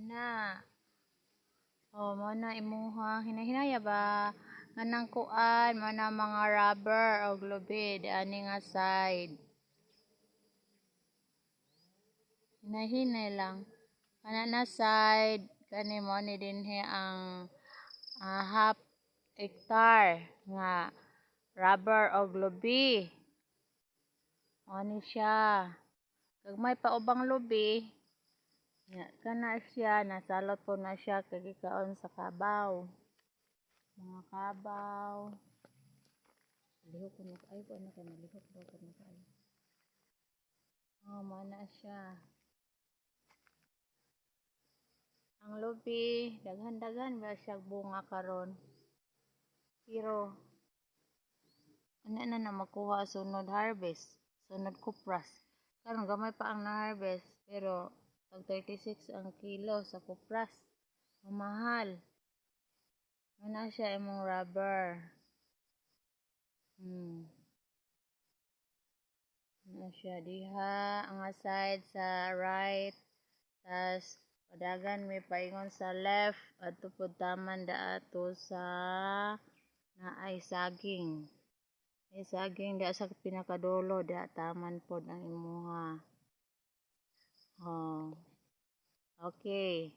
Ana. Oh, mo na imuha hinahinaya ba nganang kuan mo na mga rubber o globid ani nga side. Hinahinay lang. Kana na side kani mo ni dinhi ang ah, half hectare nga rubber o globe. Ani siya. Kag may paubang lubi, Ya, kana siya nasalot po na siya kay gikaon sa kabaw. Mga kabaw. Lihok ko na ay ko na kana lihok daw ko na kay. Oh, mana siya. Ang lubi, daghan-daghan ba siya bunga karon. Pero ano na na makuha sunod harvest, sunod kupras. Karon gamay pa ang na-harvest pero tag 36 ang kilo sa kupras. Mamahal. Ano siya imong rubber. Hmm. Ano siya diha ang side sa right. Tas padagan may paingon sa left adto pud taman daato sa naay saging. Ay saging da sa pinakadulo da taman pod ang imuha. Oh. Okay.